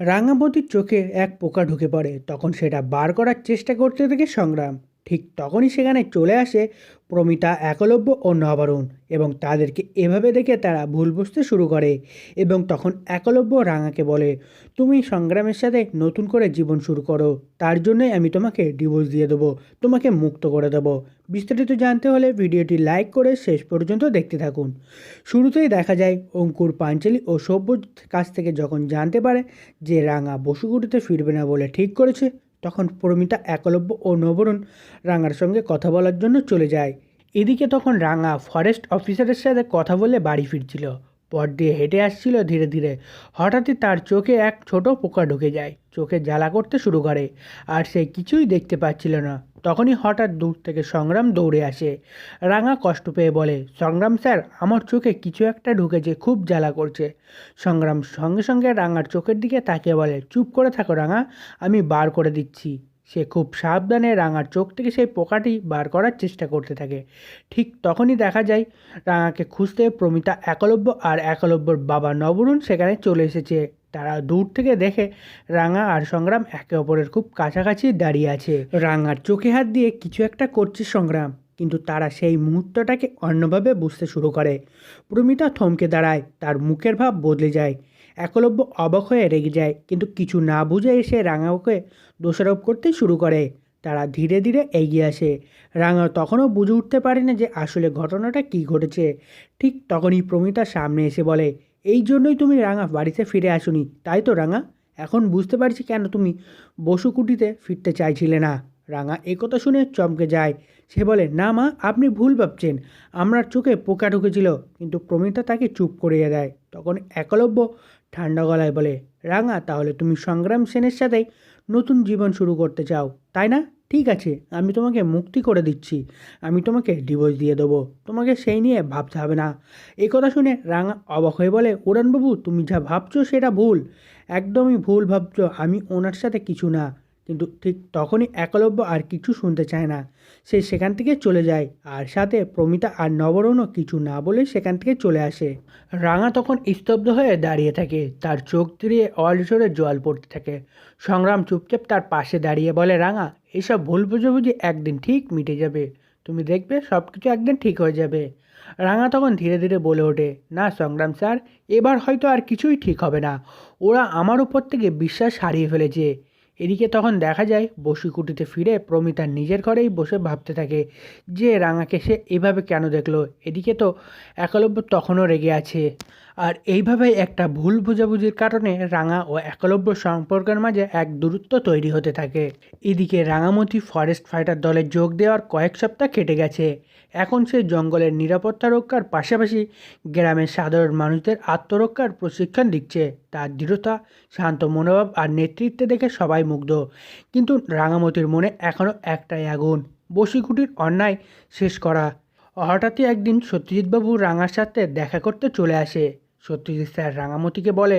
রাঙামতির চোখে এক পোকা ঢুকে পড়ে তখন সেটা বার করার চেষ্টা করতে থাকে সংগ্রাম। ঠিক তখনই সেখানে চলে আসে প্রমিতা, একলব্য ও নবরুণ এবং তাদেরকে এভাবে দেখে তারা ভুল বুঝতে শুরু করে এবং তখন একলব্য রাঙাকে বলে, তুমি সংগ্রামের সাথে নতুন করে জীবন শুরু করো। তার জন্যই আমি তোমাকে ডিভোর্স দিয়ে দেবো, তোমাকে মুক্ত করে দেবো। বিস্তারিত জানতে হলে ভিডিওটি লাইক করে শেষ পর্যন্ত দেখতে থাকুন। শুরুতেই দেখা যায় অঙ্কুর, পাঞ্চালি ও সভ্যর কাছ থেকে যখন জানতে পারে যে রাঙা বসুগুটিতে ফিরবে না বলে ঠিক করেছে তখন প্রমিতা একলব্য ও নবরুণ রাঙার সঙ্গে কথা বলার জন্য চলে যায়। এদিকে তখন রাঙা ফরেস্ট অফিসারের সাথে কথা বলে বাড়ি ফিরছিল। পর দিয়ে হেঁটে আসছিল ধীরে ধীরে। হঠাৎই তার চোখে এক ছোট পোকা ঢুকে যায়। চোখে জ্বালা করতে শুরু করে, আর সে কিছুই দেখতে পাচ্ছিল না। তখনই হঠাৎ দূর থেকে সংগ্রাম দৌড়ে আসে। রাঙা কষ্ট পেয়ে বলে, সংগ্রাম স্যার, আমার চোখে কিছু একটা ঢুকেছে খুব জ্বালা করছে। সংগ্রাম সঙ্গে সঙ্গে রাঙার চোখের দিকে তাকিয়ে বলে, চুপ করে থাকো রাঙা, আমি বার করে দিচ্ছি। সে খুব সাবধানে রাঙার চোখ থেকে সেই পোকাটি বার করার চেষ্টা করতে থাকে। ঠিক তখনই দেখা যায়, রাঙাকে খুঁজতে প্রমিতা একলব্য আর একলব্যর বাবা নবরুণ সেখানে চলে এসেছে। তারা দূর থেকে দেখে রাঙা আর সংগ্রাম একে অপরের খুব কাছাকাছি দাঁড়িয়ে আছে। রাঙার চোখে হাত দিয়ে কিছু একটা করছে সংগ্রাম, কিন্তু তারা সেই মুহূর্তটাকে অন্যভাবে বুঝতে শুরু করে। প্রমিতা থমকে দাঁড়ায়, তার মুখের ভাব বদলে যায়, একলব্য অবাক হয়ে রেগে যায়, কিন্তু কিছু না বুঝে এসে রাঙাকে দোষারোপ করতে শুরু করে। তারা ধীরে ধীরে এগিয়ে আসে। রাঙা তখনও বুঝে উঠতে পারে না যে আসলে ঘটনাটা কী ঘটেছে। ঠিক তখনই প্রমিতা সামনে এসে বলে এই জন্যই তুমি রাঙা বাড়িতে ফিরে আসুনি। তাই তো রাঙা? এখন বুঝতে পারছি কেন তুমি বসুকুটিতে ফিরতে চাইছিলে না। রাঙা একথা শুনে চমকে যায়। সে বলে, না মা, আপনি ভুল ভাবছেন। আমার চোখে পোকা ঢুকেছিল, কিন্তু প্রমিতা তাকে চুপ করিয়ে দেয়। তখন একলব্য ঠান্ডা গলায় বলে, রাঙা, তাহলে তুমি সংগ্রাম সেনের সাথেই নতুন জীবন শুরু করতে চাও, তাই না? ঠিক আছে, আমি তোমাকে মুক্তি করে দিচ্ছি। আমি তোমাকে ডিভোর্স দিয়ে দেবো। তোমাকে সেই নিয়ে ভাবতে হবে না। এই কথা শুনে রাঙা অবাক হয়ে বলে উড়ানবাবু তুমি যা ভাবছ সেটা ভুল। একদমই ভুল ভাবছ। আমি ওনার সাথে কিছু না। কিন্তু ঠিক তখনই একলব্য আর কিছু শুনতে চায় না। সে সেখান থেকে চলে যায়। আর সাথে প্রমিতা আর নবরণও কিছু না বলে সেখান থেকে চলে আসে। রাঙা তখন স্তব্ধ হয়ে দাঁড়িয়ে থাকে। তার চোখ দিয়ে অলসরে জল পড়তে থাকে। সংগ্রাম চুপচাপ তার পাশে দাঁড়িয়ে বলে, রাঙা এসব ভুল বুঝাবুঝি একদিন ঠিক মিটে যাবে। তুমি দেখবে সব কিছু একদিন ঠিক হয়ে যাবে। রাঙা তখন ধীরে ধীরে বলে ওঠে, না সংগ্রাম স্যার, এবার হয়তো আর কিছুই ঠিক হবে না। ওরা আমার উপর থেকে বিশ্বাস হারিয়ে ফেলেছে। এদিকে তখন দেখা যায়, বসিকুটিতে ফিরে প্রমিতা নিজের ঘরেই বসে ভাবতে থাকে, যে রাঙাকে সে এভাবে কেন দেখল? এদিকে তো একলব্য তখনও রেগে আছে। আর এইভাবেই একটা ভুল বোঝাবুঝির কারণে রাঙা ও একলব্য সম্পর্কের মাঝে এক দূরত্ব তৈরি হতে থাকে। এদিকে রাঙামতি ফরেস্ট ফাইটার দলে যোগ দেওয়ার কয়েক সপ্তাহ কেটে গেছে। এখন সে জঙ্গলের নিরাপত্তা রক্ষার পাশাপাশি গ্রামের সাধারণ মানুষদের আত্মরক্ষার প্রশিক্ষণ দিচ্ছে। তার দৃঢ়তা, শান্ত মনোভাব আর নেতৃত্বে দেখে সবাই মুগ্ধ। কিন্তু রাঙামতির মনে এখনও একটাই আগুন, বসিকুটির অন্যায় শেষ করা। হঠাৎই একদিন সত্যজিৎবাবু রাঙার সাথে দেখা করতে চলে আসে। সত্যজিৎ স্যার রাঙামতিকে বলে,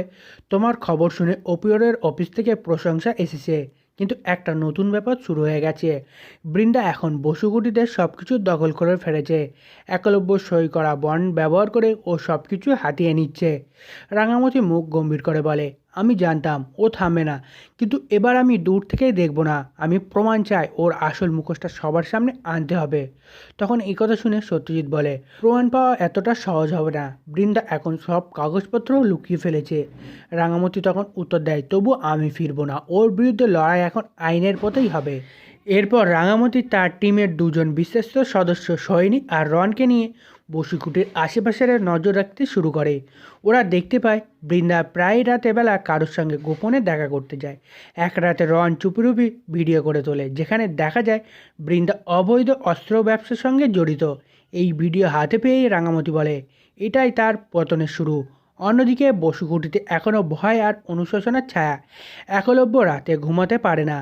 তোমার খবর শুনে ওপিওরের অফিস থেকে প্রশংসা এসেছে, কিন্তু একটা নতুন ব্যাপার শুরু হয়ে গেছে। বৃন্দা এখন বসুগুটিতে সব কিছু দখল করে ফেলেছে। একলব্য সই করা বন্ড ব্যবহার করে ও সব কিছু হাতিয়ে নিচ্ছে। রাঙামতি মুখ গম্ভীর করে বলে আমি জানতাম ও থামবে না। কিন্তু এবার আমি দূর থেকেই দেখব না। আমি প্রমাণ চাই ওর আসল মুখোশটা সবার সামনে আনতে হবে। তখন এই কথা শুনে সত্যজিৎ বলে, প্রমাণ পাওয়া এতটা সহজ হবে না। বৃন্দা এখন সব কাগজপত্র লুকিয়ে ফেলেছে। রাঙামতি তখন উত্তর দেয়, তবু আমি ফিরবো না। ওর বিরুদ্ধে লড়াই এখন আইনের পথেই হবে। এরপর রাঙামতি তার টিমের দুজন বিশ্বস্ত সদস্য সৈনিক আর রনকে নিয়ে বসুকুটির আশেপাশের নজর রাখতে শুরু করে। ওরা দেখতে পায়, বৃন্দা প্রায় রাতে বেলা কারোর সঙ্গে গোপনে দেখা করতে যায়। এক রাতে রন চুপিরুপি ভিডিও করে তোলে, যেখানে দেখা যায়, বৃন্দা অবৈধ অস্ত্র ব্যবসার সঙ্গে জড়িত। এই ভিডিও হাতে পেয়েই রাঙামতি বলে। এটাই তার পতনের শুরু। অন্যদিকে বসুকুটিতে এখনও ভয় আর অনুশোচনার ছায়া। একলব্য রাতে ঘুমাতে পারে না।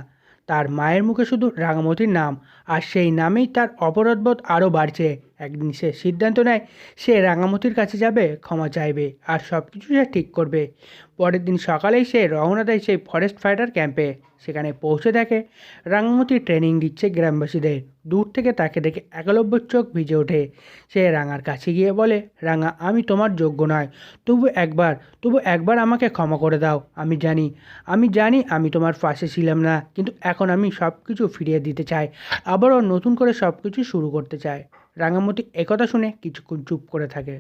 তার মায়ের মুখে শুধু রাঙামতির নাম, আর সেই নামেই তার অপরাধবোধ আরও বাড়ছে। একদিন সে সিদ্ধান্ত নেয়, সে রাঙামতির কাছে যাবে, ক্ষমা চাইবে আর সব কিছু সে ঠিক করবে। পরের দিন সকালেই সে রওনা দেয় সেই ফরেস্ট ফাইটার ক্যাম্পে সেখানে পৌঁছে দেখে রাঙামতি ট্রেনিং দিচ্ছে গ্রামবাসীদের। দূর থেকে তাকে দেখে একলব্যর চোখ ভিজে ওঠে। সে রাঙার কাছে গিয়ে বলে, রাঙা, আমি তোমার যোগ্য নয়। তবু একবার তবু একবার আমাকে ক্ষমা করে দাও। আমি জানি আমি জানি আমি তোমার পাশে ছিলাম না, কিন্তু এখন আমি সব কিছু ফিরিয়ে দিতে চাই। আবারও নতুন করে সব কিছু শুরু করতে চাই। রাঙামতি একথা শুনে কিছুক্ষণ চুপ করে থাকে।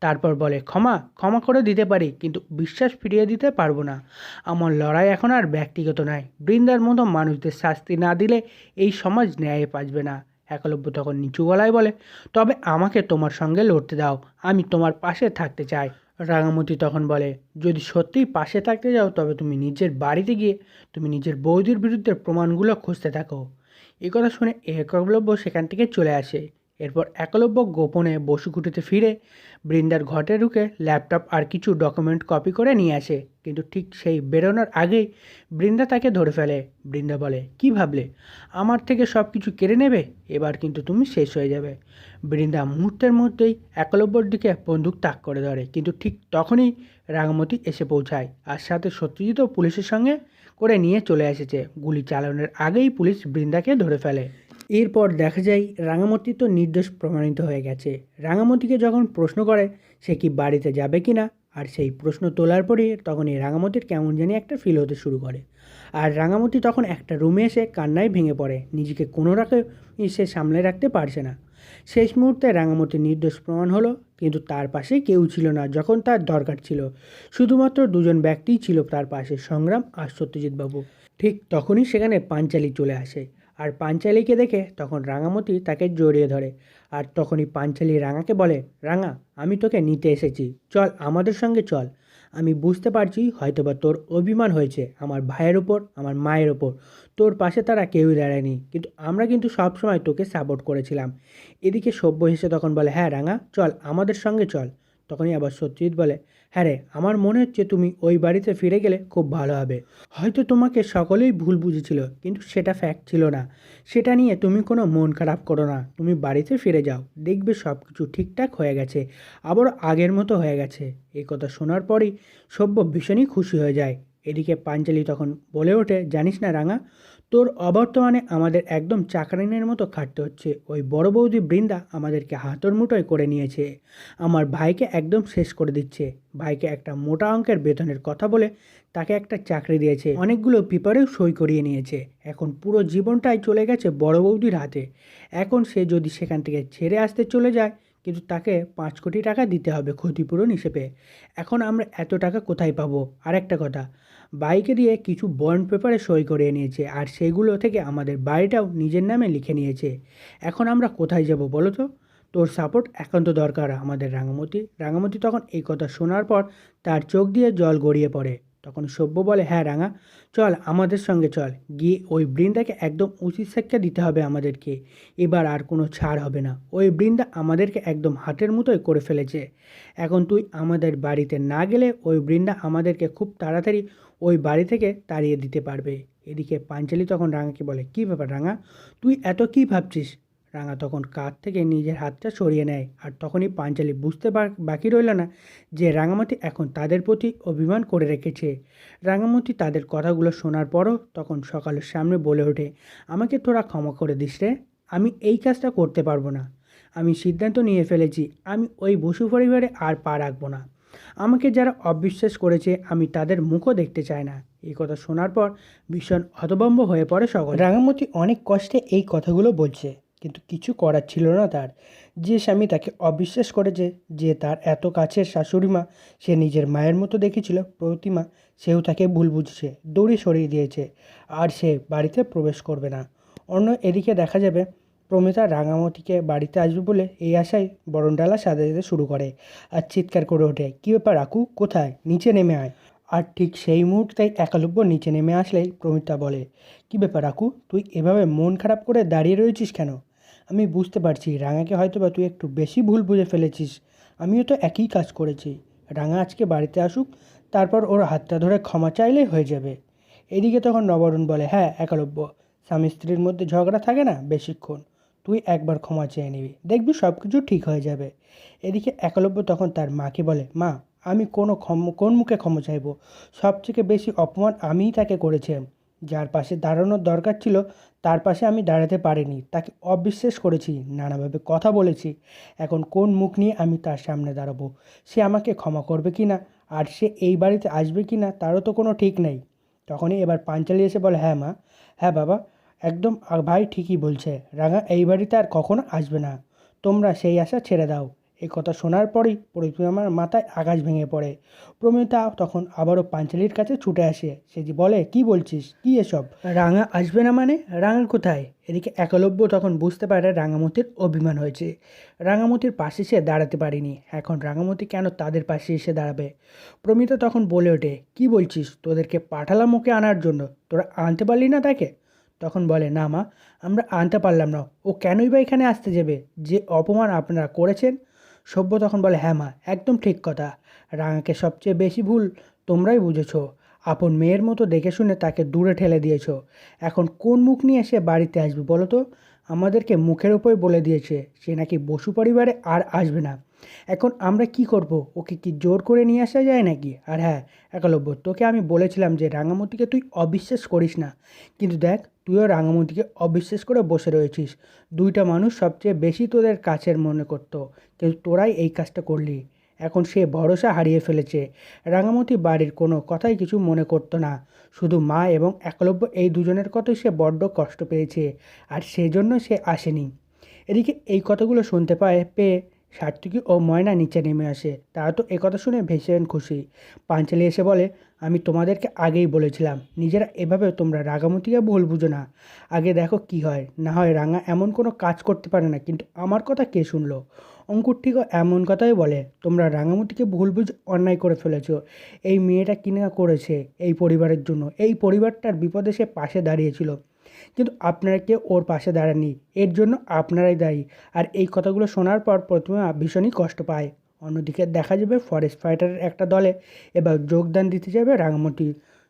তারপর বলে, ক্ষমা ক্ষমা করে দিতে পারি, কিন্তু বিশ্বাস ফিরিয়ে দিতে পারব না। আমার লড়াই এখন আর ব্যক্তিগত নয়। বৃন্দার মতো মানুষদের শাস্তি না দিলে এই সমাজ ন্যায় পাচবে না। একলব্য তখন নিচু গলায় বলে, তবে আমাকে তোমার সঙ্গে লড়তে দাও, আমি তোমার পাশে থাকতে চাই। রাঙামতি তখন বলে, যদি সত্যিই পাশে থাকতে যাও, তবে তুমি নিজের বাড়িতে গিয়ে তুমি নিজের বৌদির বিরুদ্ধে প্রমাণগুলো খুঁজতে থাকো। এই কথা শুনে একলব্য সেখান থেকে চলে আসে। এরপর একলব্য গোপনে বসুকুটিতে ফিরে বৃন্দার ঘটে ঢুকে ল্যাপটপ আর কিছু ডকুমেন্ট কপি করে নিয়ে আসে। কিন্তু ঠিক সেই বেরোনোর আগেই বৃন্দা তাকে ধরে ফেলে। বৃন্দা বলে, কি ভাবলে? আমার থেকে সব কিছু কেড়ে নেবে? এবার কিন্তু তুমি শেষ হয়ে যাবে। বৃন্দা মুহূর্তের মধ্যেই একলব্যর দিকে বন্দুক তাক করে ধরে। কিন্তু ঠিক তখনই রাঙামতি এসে পৌঁছায় আর সাথে সত্যজিৎও পুলিশের সঙ্গে করে নিয়ে চলে এসেছে। গুলি চালানোর আগেই পুলিশ বৃন্দাকে ধরে ফেলে। এরপর দেখা যায় রাঙামতি তো নির্দোষ প্রমাণিত হয়ে গেছে। রাঙামতিকে যখন প্রশ্ন করে, সে কি বাড়িতে যাবে কি না? আর সেই প্রশ্ন তোলার পরে তখন এই রাঙামতির কেমন জানি একটা ফিল হতে শুরু করে। আর রাঙামতি তখন একটা রুমে এসে কান্নায় ভেঙে পড়ে। নিজেকে কোনো রকম সে সামলে রাখতে পারছে না। শেষ মুহূর্তে রাঙামতি নির্দোষ প্রমাণ হলো, কিন্তু তার পাশে কেউ ছিল না যখন তার দরকার ছিল। শুধুমাত্র দুজন ব্যক্তিই ছিল তার পাশে। সংগ্রাম আর সত্যজিৎ বাবু। ঠিক তখনই সেখানে পাঞ্চালি চলে আসে। আর পাঞ্চালিকে দেখে তখন রাঙামতি তাকে জড়িয়ে ধরে। আর তখনই পাঞ্চালি রাঙাকে বলে, রাঙা, আমি তোকে নিতে এসেছি। চল, আমাদের সঙ্গে চল। আমি বুঝতে পারছি হয়তোবা তোর অভিমান হয়েছে আমার ভাইয়ের ওপর আমার মায়ের ওপর তোর পাশে তারা কেউই দাঁড়ায়নি। কিন্তু আমরা কিন্তু সব সময় তোকে সাপোর্ট করেছিলাম। এদিকে সভ্য হেসে তখন বলে হ্যাঁ রাঙা, চল, আমাদের সঙ্গে চল। তখনই আবার সত্যজিৎ বলে হ্যাঁ রে, আমার মনে হচ্ছে তুমি ওই বাড়িতে ফিরে গেলে খুব ভালো হবে। হয়তো তোমাকে সকলেই ভুল বুঝেছিল, কিন্তু সেটা ফ্যাক্ট ছিল না। সেটা নিয়ে তুমি কোনো মন খারাপ করো না। তুমি বাড়িতে ফিরে যাও। দেখবে সব কিছু ঠিকঠাক হয়ে গেছে আবার আগের মতো হয়ে গেছে। এই কথা শোনার পরই সভ্য ভীষণই খুশি হয়ে যায়। এদিকে পাঞ্চালি তখন বলে ওঠে, জানিস না রাঙা, তোর অবর্তমানে আমাদের একদম চাকরানির মতো খাটতে হচ্ছে। ওই বড় বৌদি বৃন্দা আমাদেরকে হাতর মুঠোয় করে নিয়েছে। আমার ভাইকে একদম শেষ করে দিচ্ছে। ভাইকে একটা মোটা অঙ্কের বেতনের কথা বলে তাকে একটা চাকরি দিয়েছে। অনেকগুলো পেপারেও সই করিয়ে নিয়েছে। এখন পুরো জীবনটাই চলে গেছে বড় বৌদির হাতে। এখন সে যদি সেখান থেকে ছেড়ে আসতে চলে যায় কিন্তু তাকে পাঁচ কোটি টাকা দিতে হবে ক্ষতিপূরণ হিসেবে। এখন আমরা এত টাকা কোথায় পাবো? আর একটা কথা, বাইকে দিয়ে কিছু বন্ড পেপারে সই করিয়ে নিয়েছে আর সেগুলো থেকে আমাদের বাড়িটাও নিজের নামে লিখে নিয়েছে। এখন আমরা কোথায় যাব বলো তো? তোর সাপোর্ট একান্ত দরকার আমাদের রাঙামতি। রাঙামতি তখন এই কথা শোনার পর তার চোখ দিয়ে জল গড়িয়ে পড়ে। তখন সভ্য বলে হ্যাঁ রাঙা, চল আমাদের সঙ্গে চল। গিয়ে ওই বৃন্দাকে একদম উচিত শিক্ষা দিতে হবে আমাদেরকে। এবার আর কোনো ছাড় হবে না। ওই বৃন্দা আমাদেরকে একদম হাতের মতোই করে ফেলেছে। এখন তুই আমাদের বাড়িতে না গেলে ওই বৃন্দা আমাদেরকে খুব তাড়াতাড়ি ওই বাড়ি থেকে তাড়িয়ে দিতে পারবে। এদিকে পাঞ্চালি তখন রাঙাকে বলে, কী ব্যাপার রাঙা? তুই এত কী ভাবছিস? রাঙা তখন কাঁধ থেকে নিজের হাতটা সরিয়ে নেয় আর তখনই পাঞ্চালি বুঝতে বাকি রইল না যে রাঙামতি এখন তাদের প্রতি অভিমান করে রেখেছে। রাঙামতি তাদের কথাগুলো শোনার পরও তখন সকালের সামনে বলে ওঠে, আমাকে তোরা ক্ষমা করে দিস রে, আমি এই কাজটা করতে পারব না। আমি সিদ্ধান্ত নিয়ে ফেলেছি, আমি ওই বসু পরিবারে আর পা রাখব না। আমাকে যারা অবিশ্বাস করেছে, আমি তাদের মুখও দেখতে চাই না এই কথা শোনার পর ভীষণ হতভম্ব হয়ে পড়ে সকল। রাঙামতি অনেক কষ্টে এই কথাগুলো বলছে। কিন্তু কিছু করার ছিল না তার। যে স্বামী তাকে অবিশ্বাস করেছে যে তার এত কাছের শাশুড়ি মা, সে নিজের মায়ের মতো দেখেছিল, প্রতিমা সেও তাকে ভুল বুঝছে, দড়ি সরিয়ে দিয়েছে, আর সে বাড়িতে প্রবেশ করবে না। অন্য এদিকে দেখা যাবে, প্রমিতা রাঙামতিকে বাড়িতে আসবে বলে এই আশায় বরণডালা সাজাতে শুরু করে, আর চিৎকার করে ওঠে, কী ব্যাপার আকু কোথায়? নিচে নেমে আয়। আর ঠিক সেই মুহূর্তেই একালব্য নিচে নেমে আসলেই প্রমিতা বলে, কী ব্যাপার আকু তুই এভাবে মন খারাপ করে দাঁড়িয়ে রয়েছিস কেন? আমি বুঝতে পারছি, রাঙাকে হয়তো বা তুই একটু বেশি ভুল বুঝে ফেলেছিস। আমিও তো একই কাজ করেছি। রাঙা আজকে বাড়িতে আসুক, তারপর ওর হাতটা ধরে ক্ষমা চাইলেই হয়ে যাবে। এদিকে তখন নবরণ বলে হ্যাঁ একালব্য। স্বামী স্ত্রীর মধ্যে ঝগড়া থাকে না বেশিক্ষণ। তুই একবার ক্ষমা চেয়ে নিবি। দেখবি সব কিছু ঠিক হয়ে যাবে। এদিকে একলব্য তখন তার মাকে বলে, মা, আমি কোনো ক্ষম, কোন মুখে ক্ষমা চাইব? সবথেকে বেশি অপমান আমিই তাকে করেছি। যার পাশে দাঁড়ানোর দরকার ছিল তার পাশে আমি দাঁড়াতে পারিনি, তাকে অবিশ্বাস করেছি, নানাভাবে কথা বলেছি। এখন কোন মুখ নিয়ে আমি তার সামনে দাঁড়াবো? সে আমাকে ক্ষমা করবে কি না? আর সে এই বাড়িতে আসবে কি না? তারও তো কোনো ঠিক নেই। তখনই এবার পাঞ্চালি এসে বলে হ্যাঁ মা হ্যাঁ বাবা, একদম ভাই ঠিকই বলছে। রাঙা এই বাড়িতে আর কখনো আসবে না। তোমরা সেই আশা ছেড়ে দাও। এই কথা শোনার পরেই আমার মাথায় আকাশ ভেঙে পড়ে। প্রমিতা তখন আবারও পাঞ্চালির কাছে ছুটে আসে। সে যে বলে, কি বলছিস? কি এসব? রাঙা আসবে না মানে? রাঙা কোথায়? এদিকে একলব্য তখন বুঝতে পারে রাঙামতির অভিমান হয়েছে। রাঙামতির পাশে সে দাঁড়াতে পারেনি। এখন রাঙামতি কেন তাদের পাশে এসে দাঁড়াবে? প্রমিতা তখন বলে ওঠে, কি বলছিস? তোদেরকে পাঠালাম ওকে আনার জন্য। তোরা আনতে পারলি না তাকে? তখন বলে, না মা, আমরা আনতে পারলাম না। ও কেনই বা এখানে আসতে যাবে? যে অপমান আপনারা করেছেন সভ্য তখন বলে হ্যাঁ মা, একদম ঠিক কথা। রাঙাকে সবচেয়ে বেশি ভুল তোমরাই বুঝেছ। আপন মেয়ের মতো দেখে শুনে তাকে দূরে ঠেলে দিয়েছ। এখন কোন মুখ নিয়ে সে বাড়িতে আসবে বলো তো? আমাদেরকে মুখের ওপর বলে দিয়েছে, সে নাকি বসু পরিবারে আর আসবে না। এখন আমরা কি করব? ওকে কি জোর করে নিয়ে আসা যায় নাকি? আর হ্যাঁ একলব্য, তোকে আমি বলেছিলাম যে রাঙামতিকে তুই অবিশ্বাস করিস না। কিন্তু দেখ তুইও রাঙামতিকে অবিশ্বাস করে বসে রয়েছিস। দুইটা মানুষ সবচেয়ে বেশি তোদের কাছের মনে করতো, কিন্তু তোরাই এই কাজটা করলি। এখন সে ভরসা হারিয়ে ফেলেছে। রাঙামতি বাড়ির কোনো কথাই কিছু মনে করতো না। শুধু মা এবং একলব্য এই দুজনের কথাই সে বড্ড কষ্ট পেয়েছে, আর সেজন্য সে আসেনি। এদিকে এই কথাগুলো শুনতে পায় পেয়ে সার্থকী ও ময়না নিচে নেমে আসে। তারা তো একথা শুনে ভীষণ খুশি। পাঞ্চালি এসে বলে, আমি তোমাদেরকে আগেই বলেছিলাম, নিজেরা এভাবে তোমরা রাগামতিকে ভুল বুঝো না। আগে দেখো কি হয়, না হয় রাঙা এমন কোনো কাজ করতে পারে না, কিন্তু আমার কথা কে শুনলো? অঙ্কুর ঠিকও এমন কথাই বলে, তোমরা রাঙামতিকে ভুল বুঝ, অন্যায় করে ফেলেছ। এই মেয়েটা কিনা করেছে, এই পরিবারের জন্য? এই পরিবারটার বিপদে সে পাশে দাঁড়িয়েছিল। কিন্তু আপনারা কেউ ওর পাশে দাঁড়াননি। এর জন্য আপনারাই দায়ী। আর এই কথাগুলো শোনার পর প্রথমে ভীষণই কষ্ট পায়। অন্যদিকে দেখা যাবে ফরেস্ট ফাইটারের একটা দলে এবার যোগদান দিতে যাবে রাঙামতি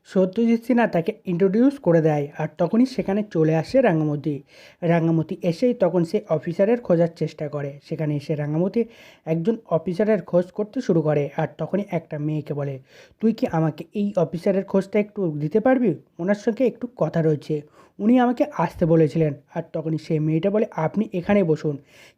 সত্যজিৎ সিনহা তাকে ইন্ট্রোডিউস করে দেয় আর তখনই সেখানে চলে আসে রাঙামতি রাঙামতি এসেই তখন সে অফিসারের খোঁজার চেষ্টা করে। সেখানে এসে রাঙামতি একজন অফিসারের খোঁজ করতে শুরু করে আর তখনই একটা মেয়েকে বলে, তুই কি আমাকে এই অফিসারের খোঁজটা একটু দিতে পারবি? ওনার সঙ্গে একটু কথা রয়েছে। উনি আমাকে আসতে বলেছিলেন। আর তখনই সেই মেয়েটা বলে, আপনি এখানে বসুন।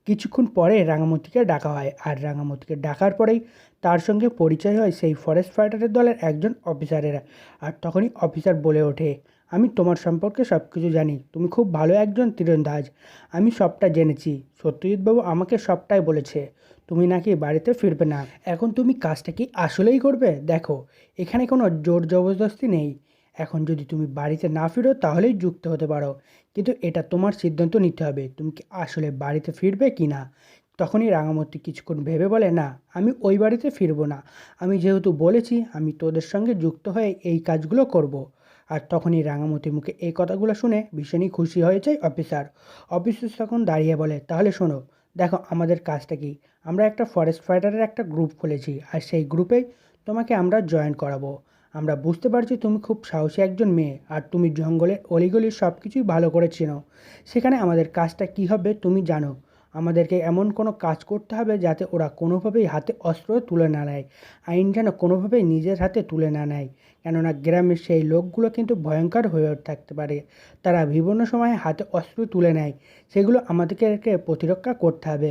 কিছুক্ষণ পরে রাঙামতিকে ডাকা হয় আর রাঙামতিকে ডাকার পরেই তার সঙ্গে পরিচয় হয় সেই ফরেস্ট ফাইটারের দলের একজন অফিসারেরা আর তখনই অফিসার বলে ওঠে, আমি তোমার সম্পর্কে সব কিছু জানি। তুমি খুব ভালো একজন তীরন্দাজ। আমি সবটা জেনেছি। সত্যজিৎবাবু আমাকে সবটাই বলেছে। তুমি নাকি বাড়িতে ফিরবে না। এখন তুমি কাজটা কি আসলেই করবে? দেখো, এখানে কোনো জোর জবরদস্তি নেই। এখন যদি তুমি বাড়িতে না ফিরো, তাহলেই যুক্ত হতে পারো। কিন্তু এটা তোমার সিদ্ধান্ত নিতে হবে। তুমি কি আসলে বাড়িতে ফিরবে কি না? তখনই রাঙামতি কিছুক্ষণ ভেবে বলে, না, আমি ওই বাড়িতে ফিরবো না। আমি যেহেতু বলেছি, আমি তোদের সঙ্গে যুক্ত হয়ে এই কাজগুলো করব। আর তখনই রাঙামতি মুখে এই কথাগুলো শুনে ভীষণই খুশি হয়ে যায় অফিসার। অফিসার তখন দাঁড়িয়ে বলে, তাহলে শোনো, দেখো আমাদের কাজটা কি। আমরা একটা ফরেস্ট ফাইটারের একটা গ্রুপ খুলেছি, আর সেই গ্রুপে তোমাকে আমরা জয়েন করাবো। আমরা বুঝতে পারছি তুমি খুব সাহসী একজন মেয়ে, আর তুমি জঙ্গলের অলিগলি সব কিছুই ভালো করে চেনো। সেখানে আমাদের কাজটা কী হবে তুমি জানো। আমাদেরকে এমন কোনো কাজ করতে হবে যাতে ওরা কোনোভাবেই হাতে অস্ত্র তুলে না নেয়। আইন যেন কোনোভাবেই নিজের হাতে তুলে না নেয়। কেননা গ্রামের সেই লোকগুলো কিন্তু ভয়ঙ্কর হয়ে থাকতে পারে। তারা বিভিন্ন সময় হাতে অস্ত্র তুলে নেয়। সেগুলো আমাদেরকে প্রতিরক্ষা করতে হবে।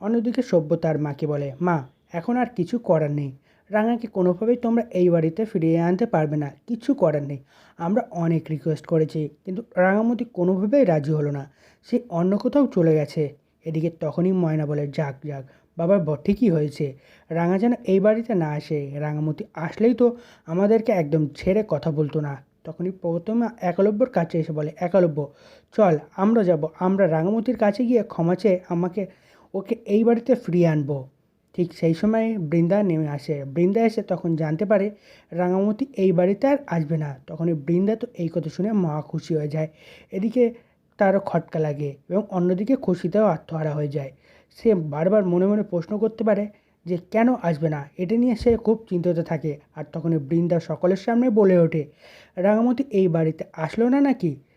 অন্যদিকে সভ্যতার মাকে বলে, মা, এখন আর কিছু করার নেই। রাঙাকে কোনোভাবেই তোমরা এই বাড়িতে ফিরিয়ে আনতে পারবে না। কিছু করার নেই। আমরা অনেক রিকোয়েস্ট করেছি, কিন্তু রাঙামতি কোনোভাবেই রাজি হলো না। সে অন্য কোথাও চলে গেছে। এদিকে তখনই ময়না বলে, যাক যাক, বাবার ব, ঠিকই হয়েছে। রাঙা যেন এই বাড়িতে না আসে। রাঙামতি আসলেই তো আমাদেরকে একদম ছেড়ে কথা বলতো না। তখনই প্রথমে একলব্যর কাছে এসে বলে, একলব্য, চল, আমরা যাব। আমরা রাঙামতির কাছে গিয়ে ক্ষমা চেয়ে আমাকে, ওকে এই বাড়িতে ফিরিয়ে আনব। ঠিক সেই সময় বৃন্দা নেমে আসে। বৃন্দা এসে তখন জানতে পারে রাঙামতি এই বাড়িতে আর আসবে না। তখনই বৃন্দা তো এই কথা শুনে মহা খুশি হয়ে যায়। এদিকে তারও খটকা লাগে এবং অন্যদিকে খুশিতেও আত্মহারা হয়ে যায়। সে বারবার মনে মনে প্রশ্ন করতে পারে যে, কেন আসবে না? এটা নিয়ে সে খুব চিন্তিত থাকে আর তখনই বৃন্দা সকলের সামনে বলে ওঠে, রাঙামতি এই বাড়িতে আসলো না নাকি?